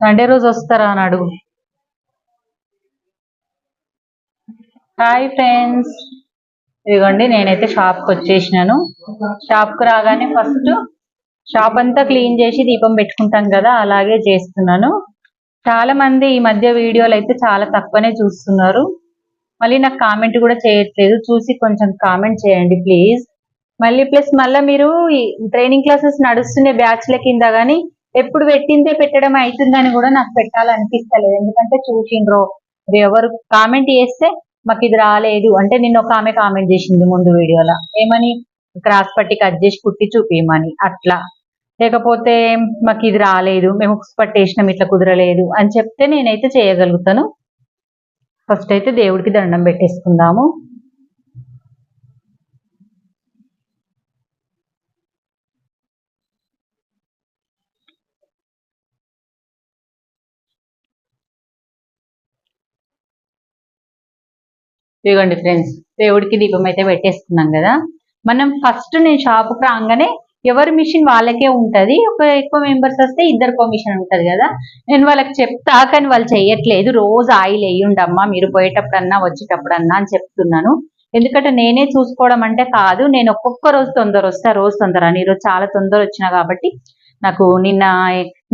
Sunday రోజు వస్తారా అని అడుగు. Hi friends. ఇదిగోండి నేనైతే షాప్కి వచ్చేసినాను. షాప్కి రాగానే ఫస్ట్ షాప్ అంతా క్లీన్ చేసి దీపం పెట్టుకుంటాం కదా అలాగే చేస్తున్నాను. చాలా మంది ఈ మధ్య వీడియోలు అయితే చాలా తక్కువనే చూస్తున్నారు. మళ్ళీ నాకు కామెంట్ కూడా చేయట్లేదు. చూసి కొంచెం కామెంట్ చేయండి ప్లీజ్. మళ్ళీ ప్లస్ మళ్ళీ మీరు ట్రైనింగ్ క్లాసెస్ నడుస్తున్న బ్యాచ్ల కింద కానీ ఎప్పుడు పెట్టిందే పెట్టడం అవుతుందని కూడా నాకు పెట్టాలనిపిస్తలేదు. ఎందుకంటే చూసిండ్రో ఎవరు కామెంట్ చేస్తే మాకు ఇది రాలేదు. అంటే నిన్న ఒక ఆమె కామెంట్ చేసింది ముందు వీడియోలో. ఏమని? క్రాస్ పట్టి కట్ చేసి కుట్టి చూపించమని అట్లా. లేకపోతే మాకు ఇది రాలేదు. మేము పట్టేసినాం ఇట్లా కుదరలేదు అని చెప్తే నేనైతే చేయగలుగుతాను. ఫస్ట్ అయితే దేవుడికి దండం పెట్టేసుకుందాము. ఇదిగోండి ఫ్రెండ్స్ దేవుడికి దీపం అయితే పెట్టేసుకున్నాం కదా. మనం ఫస్ట్ నేను షాప్కి రాగానే ఎవరి మిషన్ వాళ్ళకే ఉంటది ఒక ఎక్కువ మెంబర్స్ వస్తే ఇద్దరు మిషన్ ఉంటది కదా. నేను వాళ్ళకి చెప్తా కానీ వాళ్ళు చెయ్యట్లేదు. రోజు ఆయిల్ వేయుండమ్మా మీరు పోయేటప్పుడన్నా వచ్చేటప్పుడన్నా అని చెప్తున్నాను. ఎందుకంటే నేనే చూసుకోవడం అంటే కాదు నేను ఒక్కొక్క రోజు తొందర వస్తా రోజు తొందర అని. ఈరోజు చాలా తొందర వచ్చినా కాబట్టి నాకు నిన్న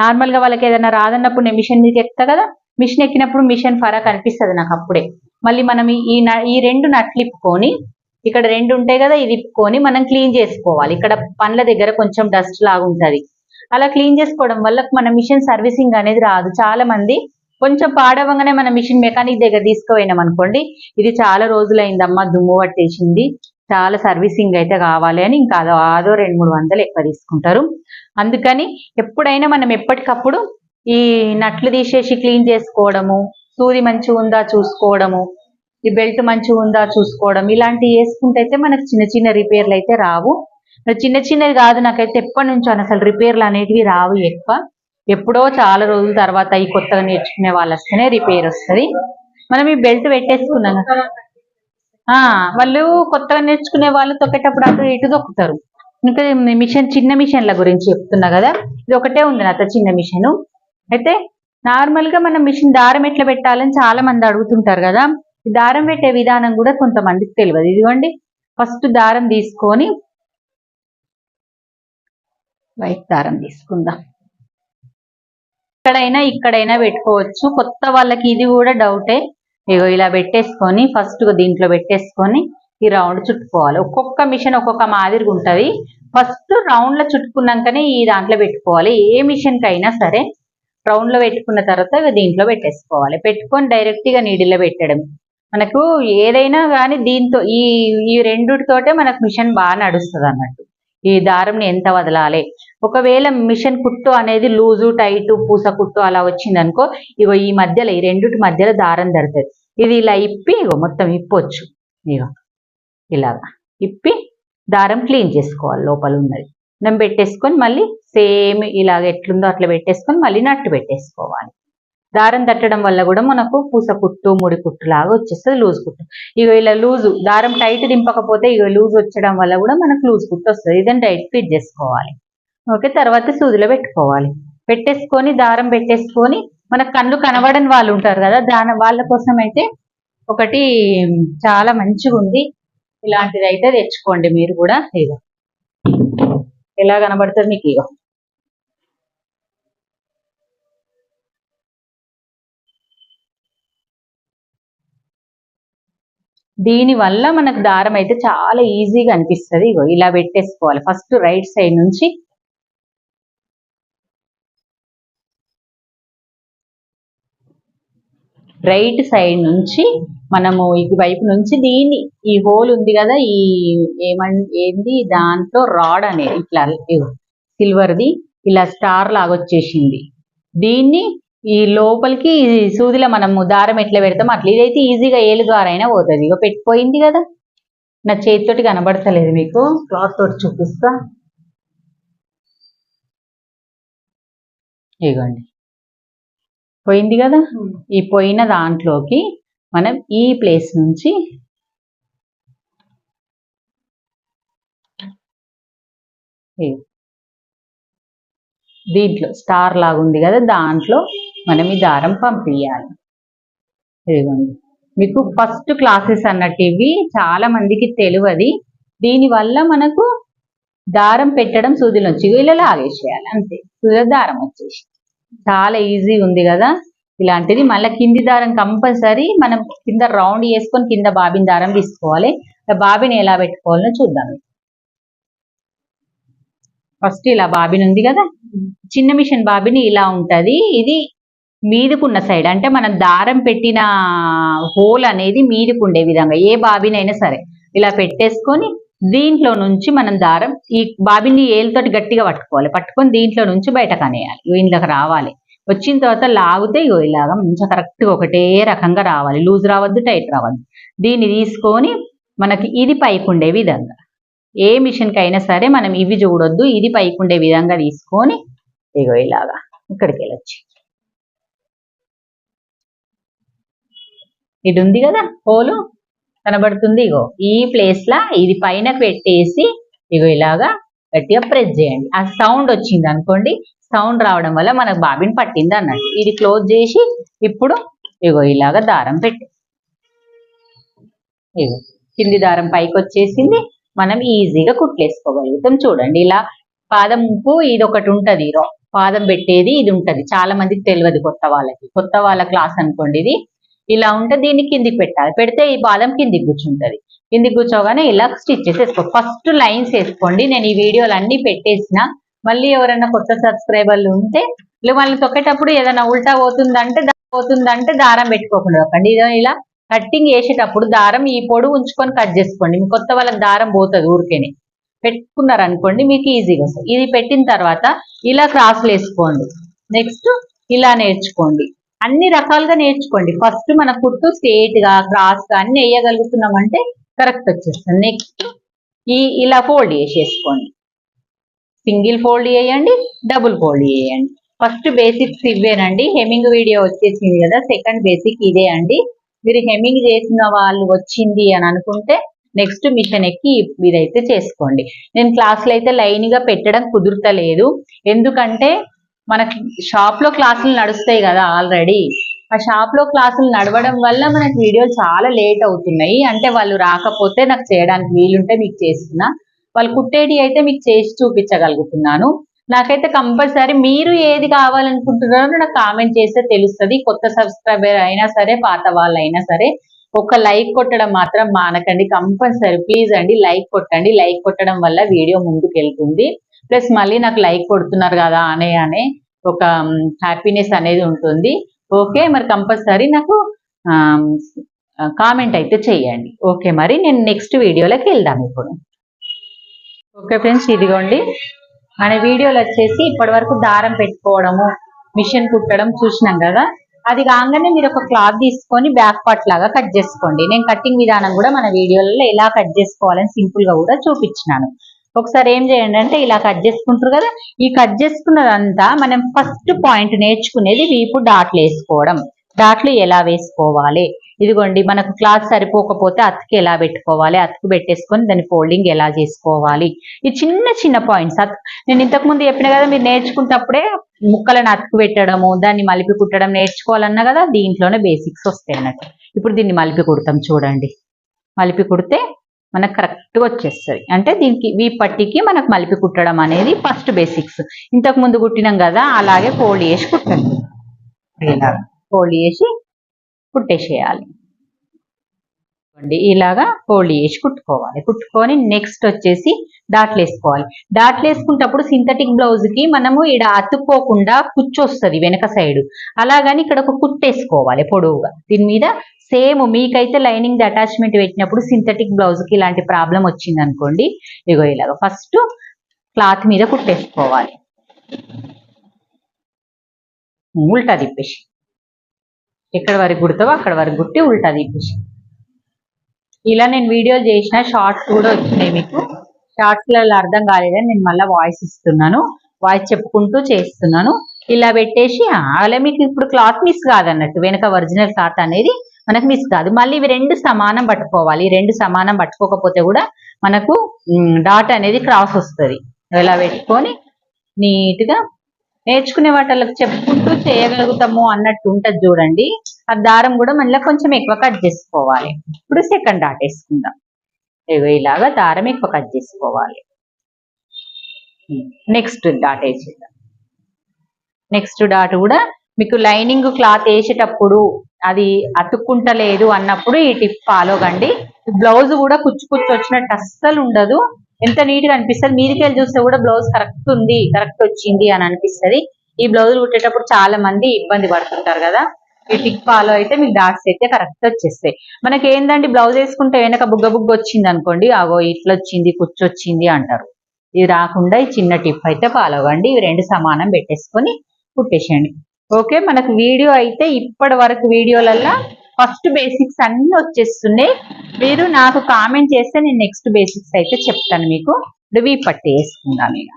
నార్మల్గా వాళ్ళకి ఏదైనా రాదన్నప్పుడు నేను మిషన్ మీకు ఎక్కుతా కదా మిషన్ ఎక్కినప్పుడు మిషన్ ఫరా కనిపిస్తుంది నాకు అప్పుడే. మళ్ళీ మనం ఈ- ఈ న- ఈ రెండు నట్లు ఇప్పుకొని ఇక్కడ రెండు ఉంటాయి కదా ఇది ఇప్పుకొని మనం క్లీన్ చేసుకోవాలి. ఇక్కడ పండ్ల దగ్గర కొంచెం డస్ట్ లాగా ఉంటది. అలా క్లీన్ చేసుకోవడం వల్ల మన మిషన్ సర్వీసింగ్ అనేది రాదు. చాలా మంది కొంచెం పాడవగానే మన మిషన్ మెకానిక్ దగ్గర తీసుకుపోయినాం అనుకోండి ఇది చాలా రోజులైందమ్మా దుమ్ము పట్టేసింది చాలా సర్వీసింగ్ అయితే కావాలి అని ఇంకా అదో ఆదో రెండు మూడు వందలు ఎక్కువ తీసుకుంటారు. అందుకని ఎప్పుడైనా మనం ఎప్పటికప్పుడు ఈ నట్లు తీసేసి క్లీన్ చేసుకోవడము సూది మంచిగా ఉందా చూసుకోవడము ఈ బెల్ట్ మంచిగా ఉందా చూసుకోవడం ఇలాంటివి వేసుకుంటే అయితే మనకు చిన్న చిన్న రిపేర్లు అయితే రావు. చిన్న చిన్నది కాదు నాకైతే ఎప్పటి నుంచో అసలు రిపేర్లు అనేటివి రావు ఎక్కువ. ఎప్పుడో చాలా రోజుల తర్వాత ఈ కొత్తగా నేర్చుకునే వాళ్ళు వస్తేనే రిపేర్ వస్తది. మనం ఈ బెల్ట్ పెట్టేసుకున్నాం. కదా. ఆ వాళ్ళు కొత్తగా నేర్చుకునే వాళ్ళు తొక్కేటప్పుడు అటు ఇటు తొక్కుతారు. ఇంకా మిషన్ చిన్న మిషన్ల గురించి చెప్తున్నా కదా ఇది ఒకటే ఉంది నాతో చిన్న మిషన్. అయితే నార్మల్గా మనం మిషన్ దారం ఎట్లా పెట్టాలని చాలా మంది అడుగుతుంటారు కదా. దారం పెట్టే విధానం కూడా కొంతమందికి తెలియదు. ఇదిగోండి ఫస్ట్ దారం తీసుకొని వైట్ దారం తీసుకుందాం. ఇక్కడైనా ఇక్కడైనా పెట్టుకోవచ్చు. కొత్త వాళ్ళకి ఇది కూడా డౌటే ఇగో ఇలా పెట్టేసుకొని ఫస్ట్ దీంట్లో పెట్టేసుకొని ఈ రౌండ్ చుట్టుకోవాలి. ఒక్కొక్క మిషన్ ఒక్కొక్క మాదిరిగా ఉంటుంది. ఫస్ట్ రౌండ్లో చుట్టుకున్నాకనే ఈ దాంట్లో పెట్టుకోవాలి. ఏ మిషన్కైనా సరే రౌండ్లో పెట్టుకున్న తర్వాత ఇక దీంట్లో పెట్టేసుకోవాలి. పెట్టుకొని డైరెక్ట్గా నీడిలో పెట్టడం. మనకు ఏదైనా కానీ దీంతో ఈ ఈ రెండుతోటే మనకు మిషన్ బాగా నడుస్తుంది అన్నట్టు. ఈ దారంని ఎంత వదలాలి? ఒకవేళ మిషన్ కుట్టు అనేది లూజు టైట్ పూస కుట్టు అలా వచ్చింది అనుకో ఇగో ఈ మధ్యలో ఈ రెండుటి మధ్యలో దారం దడుతుంది ఇది ఇలా ఇప్పి ఇగో మొత్తం ఇప్పొచ్చు. ఇగో ఇలాగా. ఇప్పి దారం క్లీన్ చేసుకోవాలి లోపల ఉన్నది మనం పెట్టేసుకొని మళ్ళీ సేమ్ ఇలాగ ఎట్లుందో అట్లా పెట్టేసుకొని మళ్ళీ నట్టు పెట్టేసుకోవాలి. దారం తట్టడం వల్ల కూడా మనకు పూస కుట్టు ముడి కుట్టు లాగా వచ్చేస్తుంది లూజ్ కుట్టు. ఇక ఇలా లూజు దారం టైట్ దింపకపోతే ఇక లూజ్ వచ్చడం వల్ల కూడా మనకు లూజ్ కుట్టు వస్తుంది. ఇదని టైట్ ఫిట్ చేసుకోవాలి. ఓకే తర్వాత సూదిలో పెట్టుకోవాలి. పెట్టేసుకొని దారం పెట్టేసుకొని మన కళ్ళు కనబడని వాళ్ళు ఉంటారు కదా దాని వాళ్ళ కోసం అయితే ఒకటి చాలా మంచిగా ఉంది ఇలాంటిది అయితే తెచ్చుకోండి మీరు కూడా ఇగో. ఎలా కనబడుతుంది మీకు ఇగో? దీని వల్ల మనకు దారం అయితే చాలా ఈజీగా అనిపిస్తుంది ఇగో. ఇలా పెట్టేసుకోవాలి. ఫస్ట్ రైట్ సైడ్ నుంచి రైట్ సైడ్ నుంచి మనము ఈ వైపు నుంచి దీన్ని ఈ హోల్ ఉంది కదా ఈ ఏమన్ ఏంది? దాంట్లో రాడ్ అనేది ఇట్లా సిల్వర్ది ఇలా స్టార్ లాగా వచ్చేసింది. దీన్ని ఈ లోపలికి ఈ సూదిలో మనము దారం ఎట్లా పెడతాం అట్లా. ఇదైతే ఈజీగా ఏలు గారైనా పోతుంది. ఇక పెట్టిపోయింది కదా. నా చేతితోటి కనబడతలేదు మీకు. క్లాత్ తోటి చూపిస్తా. ఇగోండి. పోయింది కదా? ఈ పోయిన దాంట్లోకి మనం ఈ ప్లేస్ నుంచి. దీంట్లో స్టార్ లాగా ఉంది కదా దాంట్లో మనం ఈ దారం పంపించాలి ఇదిగోండి. మీకు ఫస్ట్ క్లాసెస్ అన్నట్టు ఇవి చాలా మందికి తెలియదు దీనివల్ల మనకు దారం పెట్టడం సూదిలో వచ్చి ఇలా లాగేసేయాలి అంతే. సూదిలో దారం వచ్చేసి చాలా ఈజీ ఉంది కదా? ఇలాంటిది. మళ్ళీ కింది దారం కంపల్సరీ మనం కింద రౌండ్ వేసుకొని కింద బాబిన్ దారం తీసుకోవాలి. బాబిని ఎలా పెట్టుకోవాలో చూద్దాం. ఫస్ట్ ఇలా బాబిన్ ఉంది కదా? చిన్న మిషన్ బాబిని ఇలా ఉంటుంది. ఇది మీదకున్న సైడ్ అంటే మనం దారం పెట్టిన హోల్ అనేది మీదకు విధంగా. ఏ బాబిన్ అయినా సరే. ఇలా పెట్టేసుకొని దీంట్లో నుంచి మనం దారం ఈ బాబిని ఏలుతోటి గట్టిగా పట్టుకోవాలి. పట్టుకొని దీంట్లో నుంచి బయటకు అనేయాలి. ఇంట్లోకి రావాలి. వచ్చిన తర్వాత లాగితే ఇగో ఇలాగా మంచిగా కరెక్ట్గా ఒకటే రకంగా రావాలి. లూజ్ రావద్దు టైట్ రావద్దు. దీన్ని తీసుకొని మనకి ఇది పైకి ఉండే విధంగా. ఏ మిషన్కి అయినా సరే మనం ఇవి చూడొద్దు. ఇది పైకి ఉండే విధంగా తీసుకొని ఇగో ఇలాగా ఇక్కడికి వెళ్ళొచ్చు. ఇది ఉంది కదా? హోలు? కనబడుతుంది. ఇగో ఈ ప్లేస్ లా ఇది పైన పెట్టేసి ఇగో ఇలాగా గట్టిగా ప్రెస్ చేయండి. ఆ సౌండ్ వచ్చింది అనుకోండి సౌండ్ రావడం వల్ల మనకు బాబిన్ పట్టింది అన్నట్టు. ఇది క్లోజ్ చేసి ఇప్పుడు ఇగో ఇలాగా దారం పెట్టి. ఇగో కింది దారం పైకి వచ్చేసింది. మనం ఈజీగా కుట్లేసుకోగలుగుతాం చూడండి ఇలా పాదంకు ఇది ఒకటి ఉంటది. పాదం పెట్టేది ఇది ఉంటది. చాలా మందికి తెలియదు కొత్త వాళ్ళకి. కొత్త వాళ్ళ క్లాస్ అనుకోండి ఇది. ఇలా ఉంటే దీన్ని కిందికి పెట్టాలి. పెడితే ఈ పాదం కిందికి కూర్చుంటది. కిందికి కూర్చోగానే ఇలా స్టిచ్ చేసేసుకో. ఫస్ట్ లైన్స్ వేసుకోండి. నేను ఈ వీడియోలు అన్ని పెట్టేసిన. మళ్ళీ ఎవరైనా కొత్త సబ్స్క్రైబర్లు ఉంటే ఇలా వాళ్ళని తొక్కేటప్పుడు ఏదైనా ఉల్టా పోతుందంటే పోతుందంటే దారం పెట్టుకోకుండా ఒకండి ఇలా కట్టింగ్ వేసేటప్పుడు దారం ఈ పొడు ఉంచుకొని కట్ చేసుకోండి. మీ కొత్త వాళ్ళకి దారం పోతుంది ఊరికేనే. పెట్టుకున్నారు అనుకోండి మీకు ఈజీగా వస్తుంది. ఇది పెట్టిన తర్వాత ఇలా క్రాస్లు వేసుకోండి. నెక్స్ట్ ఇలా నేర్చుకోండి. అన్ని రకాలుగా నేర్చుకోండి. ఫస్ట్ మన కుట్టు స్ట్రేట్గా క్రాస్గా అన్ని వేయగలుగుతున్నామంటే కరెక్ట్ వచ్చేస్తుంది. నెక్స్ట్ ఈ ఇలా ఫోల్డ్ చేసేసుకోండి. సింగిల్ ఫోల్డ్ చేయండి డబుల్ ఫోల్డ్ చేయండి. ఫస్ట్ బేసిక్స్ ఇవేనండి. హెమింగ్ వీడియో వచ్చేసింది కదా సెకండ్ బేసిక్ ఇదే అండి. మీరు హెమింగ్ చేసిన వాళ్ళు వచ్చింది అని అనుకుంటే నెక్స్ట్ మిషన్ ఎక్కి ఇదైతే చేసుకోండి. నేను క్లాసులు అయితే లైన్గా పెట్టడం కుదురుతలేదు. ఎందుకంటే మనకి షాప్లో క్లాసులు నడుస్తాయి కదా ఆల్రెడీ ఆ షాప్లో క్లాసులు నడవడం వల్ల మనకి వీడియోలు చాలా లేట్ అవుతున్నాయి. అంటే వాళ్ళు రాకపోతే నాకు చేయడానికి వీలుంటే మీకు చేస్తున్నా. వాళ్ళు కుట్టేటి అయితే మీకు చేసి చూపించగలుగుతున్నాను. నాకైతే కంపల్సరీ మీరు ఏది కావాలనుకుంటున్నారో నాకు కామెంట్ చేస్తే తెలుస్తుంది. కొత్త సబ్స్క్రైబర్ అయినా సరే పాత వాళ్ళు అయినా సరే ఒక లైక్ కొట్టడం మాత్రం మానకండి. కంపల్సరీ ప్లీజ్ అండి లైక్ కొట్టండి. లైక్ కొట్టడం వల్ల వీడియో ముందుకు వెళ్తుంది ప్లస్ మళ్ళీ నాకు లైక్ కొడుతున్నారు కదా అనే అనే ఒక హ్యాపీనెస్ అనేది ఉంటుంది. ఓకే మరి కంపల్సరీ నాకు కామెంట్ అయితే చేయండి. ఓకే మరి నేను నెక్స్ట్ వీడియోలోకి వెళ్దాం ఇప్పుడు. ఓకే ఫ్రెండ్స్ ఇదిగోండి. మన వీడియోలు వచ్చేసి ఇప్పటి వరకు దారం పెట్టుకోవడము మిషన్ కుట్టడం చూసినాం కదా. అది కాగానే మీరు ఒక క్లాత్ తీసుకొని బ్యాక్ పార్ట్ లాగా కట్ చేసుకోండి. నేను కటింగ్ విధానం కూడా మన వీడియోలలో ఎలా కట్ చేసుకోవాలని సింపుల్గా కూడా చూపించినాను. ఒకసారి ఏం చేయండి అంటే ఇలా కట్ చేసుకుంటారు కదా ఈ కట్ చేసుకున్నదంతా మనం ఫస్ట్ పాయింట్ నేర్చుకునేది వీపు డాట్లు వేసుకోవడం. డాట్లు ఎలా వేసుకోవాలి? ఇదిగోండి మనకు క్లాత్ సరిపోకపోతే అతుకు ఎలా పెట్టుకోవాలి? అతుకు పెట్టేసుకొని దాని ఫోల్డింగ్ ఎలా చేసుకోవాలి? ఈ చిన్న చిన్న పాయింట్స్ నేను ఇంతకు ముందు చెప్పిన కదా మీరు నేర్చుకున్నప్పుడే ముక్కలను అతుకు పెట్టడము దాన్ని మలిపి కుట్టడం నేర్చుకోవాలన్నా కదా దీంట్లోనే బేసిక్స్ వస్తాయి అన్నట్టు. ఇప్పుడు దీన్ని మలిపి కుడతాం చూడండి. మలిపి కుడితే మనకు కరెక్ట్గా వచ్చేస్తుంది. అంటే దీనికి వీ పట్టికి మనకు మలిపి కుట్టడం అనేది ఫస్ట్ బేసిక్స్. ఇంతకు ముందు కుట్టినాం కదా అలాగే ఫోల్డ్ చేసి కుట్టండి. ఫోల్డ్ చేసి కుట్టేసేయాలి. ఇలాగా ఫోల్డ్ చేసి కుట్టుకోవాలి. కుట్టుకొని నెక్స్ట్ వచ్చేసి డాట్లు వేసుకోవాలి. డాట్లు వేసుకుంటప్పుడు సింథటిక్ బ్లౌజ్కి మనము ఇక్కడ అతుక్కోకుండా కుచ్చొస్తుంది వెనక సైడ్. అలాగని ఇక్కడ ఒక కుట్టేసుకోవాలి పొడవుగా. దీని మీద సేమ్ మీకైతే లైనింగ్ అటాచ్మెంట్ పెట్టినప్పుడు సింథటిక్ బ్లౌజ్కి ఇలాంటి ప్రాబ్లం వచ్చింది అనుకోండి ఇగో ఇలాగ ఫస్ట్ క్లాత్ మీద కుట్టేసుకోవాలి. ఉల్టా తిప్పేసి. ఎక్కడ వరకు కుడతావో అక్కడ వరకు కుట్టి ఉల్టా తిప్పేసి. ఇలా నేను వీడియోలు చేసిన షార్ట్స్ కూడా వచ్చినాయి మీకు. షార్ట్స్లలో అర్థం కాలేదని నేను మళ్ళీ వాయిస్ ఇస్తున్నాను. వాయిస్ చెప్పుకుంటూ చేస్తున్నాను. ఇలా పెట్టేసి అలా మీకు ఇప్పుడు క్లాత్ మిస్ కాదన్నట్టు. వెనక ఒరిజినల్ క్లాత్ అనేది మనకు మిస్ కాదు. మళ్ళీ ఇవి రెండు సమానం పట్టుకోవాలి. రెండు సమానం పట్టుకోకపోతే కూడా మనకు డాట్ అనేది క్రాస్ వస్తుంది. ఇలా పెట్టుకొని నీట్గా నేర్చుకునే వాటికి చెప్పుకుంటూ చేయగలుగుతాము అన్నట్టు ఉంటుంది చూడండి. ఆ దారం కూడా మళ్ళీ కొంచెం ఎక్కువ కట్ చేసుకోవాలి. ఇప్పుడు సెకండ్ డాట్ వేసుకుందాం. ఇలాగా దారం ఎక్కువ కట్ చేసుకోవాలి. నెక్స్ట్ డాట్ వేసేద్దాం. నెక్స్ట్ డాట్ కూడా మీకు లైనింగ్ క్లాత్ వేసేటప్పుడు అది అతుక్కుంటలేదు అన్నప్పుడు ఈ టిప్ ఫాలో కండి. బ్లౌజ్ కూడా కుచ్చు కుచ్చు వచ్చినట్టు అస్సలు ఉండదు. ఎంత నీట్గా అనిపిస్తుంది. మీదికెళ్ళి చూస్తే కూడా బ్లౌజ్ కరెక్ట్ ఉంది కరెక్ట్ వచ్చింది అని అనిపిస్తది. ఈ బ్లౌజ్ కుట్టేటప్పుడు చాలా మంది ఇబ్బంది పడుతుంటారు కదా. ఈ టిప్ ఫాలో అయితే మీకు డాట్స్ అయితే కరెక్ట్ వచ్చేస్తాయి. మనకి ఏంటండి బ్లౌజ్ వేసుకుంటే వెనక బుగ్గ బుగ్గ వచ్చింది అనుకోండి అగో ఇట్లా వచ్చింది కుచ్చు వచ్చింది అంటారు. ఇది రాకుండా ఈ చిన్న టిప్ అయితే ఫాలో అవ్వండి ఇవి రెండు సమానం పెట్టేసుకొని కుట్టేసేయండి. ఓకే మనకు వీడియో అయితే ఇప్పటి వరకు వీడియోలల్లో ఫస్ట్ బేసిక్స్ అన్ని వచ్చేస్తున్నాయి. మీరు నాకు కామెంట్ చేస్తే నేను నెక్స్ట్ బేసిక్స్ అయితే చెప్తాను మీకు. ఇప్పుడు పట్టి వేసుకుందాం ఇక.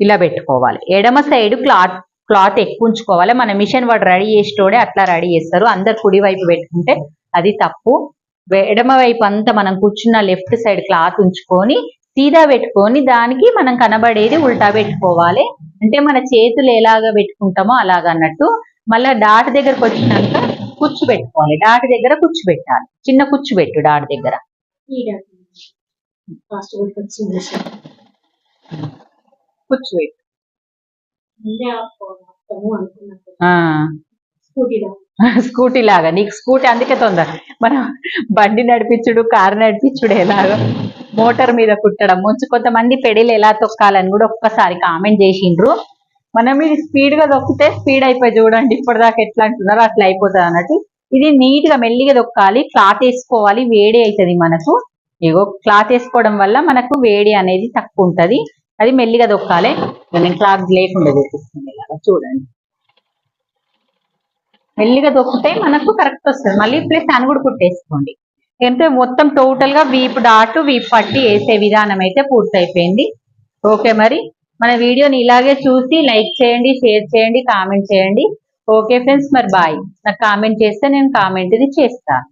ఇలా పెట్టుకోవాలి. ఎడమ సైడ్ క్లాత్ క్లాత్ ఎక్కువ ఉంచుకోవాలి. మన మిషన్ వాడు రెడీ చేసేటోడే అట్లా రెడీ చేస్తారు. అందరు కుడి వైపు పెట్టుకుంటే అది తప్పు. ఎడమ వైపు అంతా మనం కూర్చున్న లెఫ్ట్ సైడ్ క్లాత్ ఉంచుకొని సీదా పెట్టుకొని దానికి మనం కనబడేది ఉల్టా పెట్టుకోవాలి. అంటే మన చేతులు ఎలాగ పెట్టుకుంటామో అలాగ అన్నట్టు మళ్ళా డాట్ దగ్గరకు వచ్చినాక కుచ్చు పెట్టుకోవాలి. డాట్ దగ్గర కుచ్చు పెట్టాలి. చిన్న కుచ్చు పెట్టు డాట్ దగ్గర. కుచ్చు పెట్టు. స్కూటీ లాగా. నీకు స్కూటీ అందుకే తొందర. మనం బండి నడిపించుడు కారు నడిపించుడు ఎలాగో. మోటార్ మీద కుట్టడం. ముంచు కొంతమంది పెడలు ఎలా తొక్కాలని కూడా ఒక్కసారి కామెంట్ చేసిండ్రు. మనం ఇది స్పీడ్గా తొక్కితే స్పీడ్ అయిపోయి చూడండి ఇప్పటిదాకా ఎట్లా అంటున్నారో అట్లా అయిపోతుంది అన్నట్టు. ఇది నీట్గా మెల్లిగా తొక్కాలి క్లాత్ వేసుకోవాలి వేడి అవుతుంది మనకు. ఇగో క్లాత్ వేసుకోవడం వల్ల మనకు వేడి అనేది తక్కువ ఉంటది. అది మెల్లిగా తొక్కాలి. నేను క్లాత్ లేకుండా చూపిస్తుంది చూడండి. మెల్లిగా దొక్కితే మనకు కరెక్ట్ వస్తుంది. మళ్ళీ ప్లస్ అని కూడా కుట్టేసుకోండి. అంటే మొత్తం టోటల్గా వీపు డాటు వీపు పట్టి వేసే విధానం అయితే పూర్తయిపోయింది. ఓకే మరి? మన వీడియోని ఇలాగే చూసి లైక్ చేయండి షేర్ చేయండి కామెంట్ చేయండి. ఓకే ఫ్రెండ్స్ మరి బాయ్ నాకు కామెంట్ చేస్తే నేను కామెంట్ ఇది చేస్తాను